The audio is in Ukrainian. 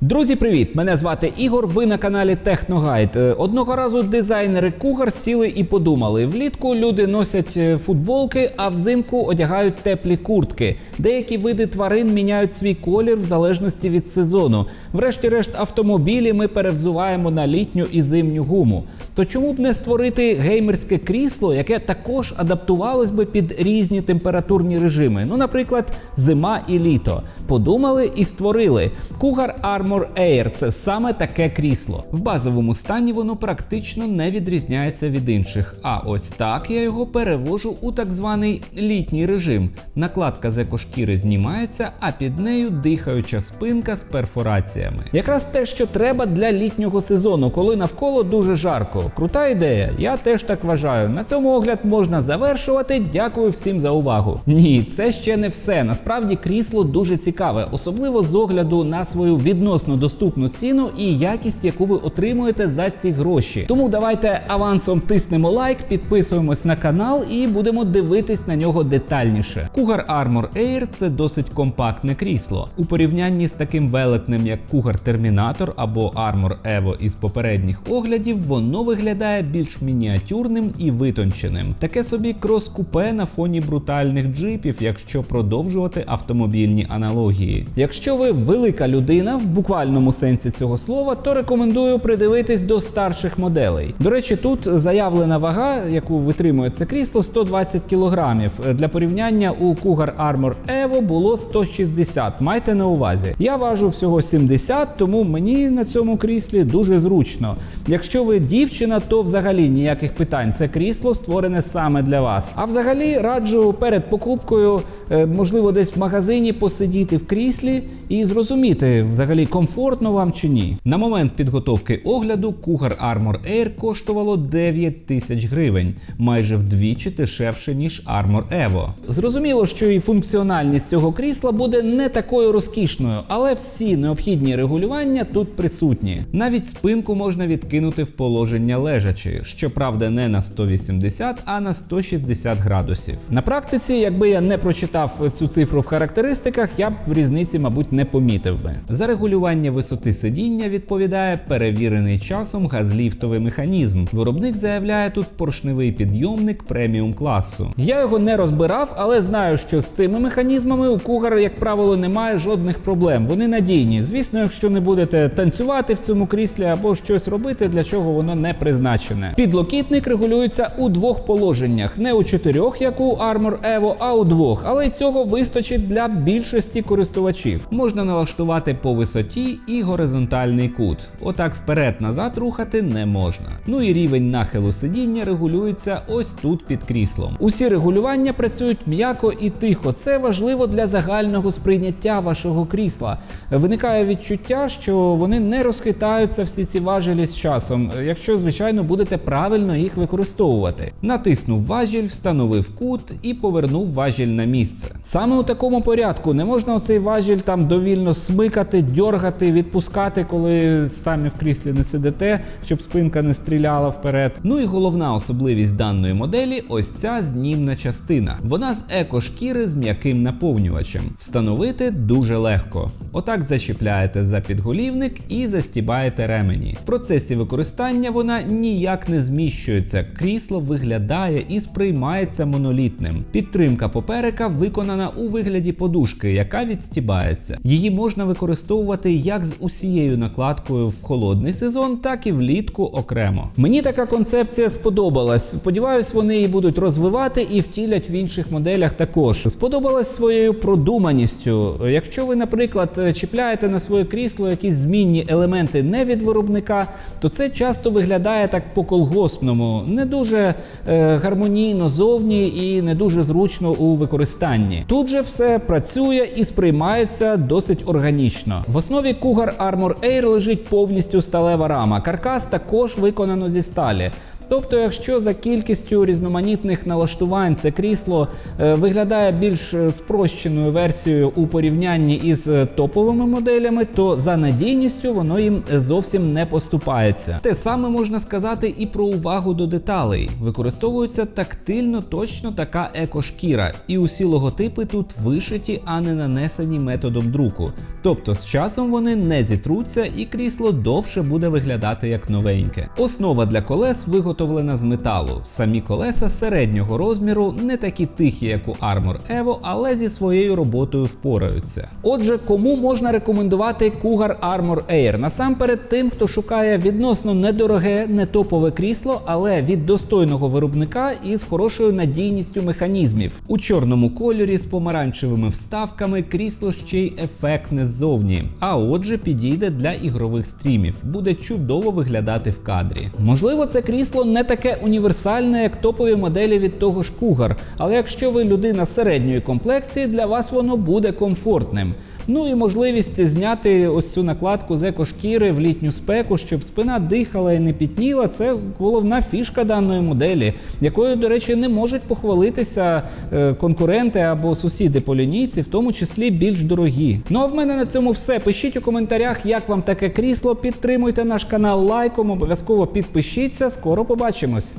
Друзі, привіт! Мене звати Ігор. Ви на каналі Техногайд. Е, Одного разу дизайнери Cougar сіли і подумали: влітку люди носять е, футболки, а взимку одягають теплі куртки. Деякі види тварин міняють свій колір в залежності від сезону. Врешті-решт, автомобілі ми перевзуваємо на літню і зимню гуму. То чому б не створити геймерське крісло, яке також адаптувалось би під різні температурні режими? Ну, наприклад, зима і літо. Подумали і створили. Cougar Armor Air – це саме таке крісло. В базовому стані воно практично не відрізняється від інших. А ось так я його перевожу у так званий літній режим. Накладка з екошкіри знімається, а під нею дихаюча спинка з перфораціями. Якраз те, що треба для літнього сезону, коли навколо дуже жарко. Крута ідея, я теж так вважаю. На цьому огляд можна завершувати. Дякую всім за увагу. Ні, це ще не все. Насправді крісло дуже цікаве, особливо з огляду на свою відносно доступну ціну і якість, яку ви отримуєте за ці гроші. Тому давайте авансом тиснемо лайк, підписуємось на канал і будемо дивитись на нього детальніше. Cougar Armor Air – це досить компактне крісло. У порівнянні з таким велетнем, як Cougar Terminator або Armor Evo із попередніх оглядів, воно виглядає більш мініатюрним і витонченим. Таке собі крос-купе на фоні брутальних джипів, якщо продовжувати автомобільні аналогії. Якщо ви велика людина в буквальному сенсі цього слова, то рекомендую придивитись до старших моделей. До речі, тут заявлена вага, яку витримує це крісло, 120 кг. Для порівняння у Cougar Armor Evo було 160. Майте на увазі. Я важу всього 70, тому мені на цьому кріслі дуже зручно. Якщо ви дівчина, то взагалі ніяких питань. Це крісло створене саме для вас. А взагалі раджу перед покупкою, е, можливо, десь в магазині посидіти в кріслі і зрозуміти, взагалі комфортно вам чи ні. На момент підготовки огляду Cougar Armor Air коштувало 9 тисяч гривень, майже вдвічі дешевше ніж Armor Evo. Зрозуміло, що і функціональність цього крісла буде не такою розкішною, але всі необхідні регулювання тут присутні. Навіть спинку можна відкинути в положення лежачи, щоправда, не на 180, а на 160 градусів. На практиці, якби я не прочитав цю цифру в характеристиках, я б в різниці, мабуть, не помітив би. За регулювання висоти сидіння відповідає перевірений часом газліфтовий механізм. Виробник заявляє тут поршневий підйомник преміум класу. Я його не розбирав, але знаю, що з цими механізмами у Cougar, як правило, немає жодних проблем. Вони надійні. Звісно, якщо не будете танцювати в цьому кріслі або щось робити, для чого воно не призначене. Підлокітник регулюється у двох положеннях, не у чотирьох, як у Armor Evo, а у двох. Але цього вистачить для більшості користувачів. Можна налаштувати по висоті і горизонтальний кут. Отак вперед-назад рухати не можна. Ну і рівень нахилу сидіння регулюється ось тут під кріслом. Усі регулювання працюють м'яко і тихо. Це важливо для загального сприйняття вашого крісла. Виникає відчуття, що вони не розхитаються всі ці важелі з часом, якщо, звичайно, будете правильно їх використовувати. Натиснув важіль, встановив кут і повернув важіль на місце. Саме у такому порядку не можна оцей важіль там довільно смикати, дьоргати, відпускати, коли самі в кріслі не сидите, щоб спинка не стріляла вперед. Ну і головна особливість даної моделі ось ця знімна частина. Вона з еко-шкіри з м'яким наповнювачем. Встановити дуже легко. Отак зачіпляєте за підголівник і застібаєте ремені. В процесі використання вона ніяк не зміщується. Крісло виглядає і сприймається монолітним. Підтримка поперека виконана у вигляді подушки, яка відстібається. Її можна використовувати як з усією накладкою в холодний сезон, так і влітку окремо. Мені така концепція сподобалась. Сподіваюсь, вони її будуть розвивати і втілять в інших моделях також. Сподобалась своєю продуманістю. Якщо ви, наприклад, чіпляєте на своє крісло якісь змінні елементи не від виробника, то це часто виглядає так по колгоспному, не дуже е, гармонійно зовні і не дуже зручно у використанні. Тут же все працює і сприймається досить органічно. В основі Cougar Armor Air лежить повністю сталева рама. Каркас також виконано зі сталі. Тобто, якщо за кількістю різноманітних налаштувань це крісло е, виглядає більш е, спрощеною версією у порівнянні із е, топовими моделями, то за надійністю воно їм зовсім не поступається. Те саме можна сказати і про увагу до деталей. Використовується тактильно точно така екошкіра, і усі логотипи тут вишиті, а не нанесені методом друку. Тобто з часом вони не зітруться і крісло довше буде виглядати як новеньке. Основа для колес виготовлена з металу. Самі колеса середнього розміру, не такі тихі, як у Armor Evo, але зі своєю роботою впораються. Отже, кому можна рекомендувати Cougar Armor Air? Насамперед тим, хто шукає відносно недороге, не топове крісло, але від достойного виробника і з хорошою надійністю механізмів. У чорному кольорі з помаранчевими вставками крісло ще й ефектне ззовні. А отже, підійде для ігрових стрімів. Буде чудово виглядати в кадрі. Можливо, це крісло не таке універсальне, як топові моделі від того ж Cougar, але якщо ви людина середньої комплекції, для вас воно буде комфортним. Ну і можливість зняти ось цю накладку з екошкіри в літню спеку, щоб спина дихала і не пітніла. Це головна фішка даної моделі, якою, до речі, не можуть похвалитися е, конкуренти або сусіди по лінійці, в тому числі більш дорогі. Ну а в мене на цьому все. Пишіть у коментарях, як вам таке крісло. Підтримуйте наш канал лайком, обов'язково підпишіться. Скоро побачимось.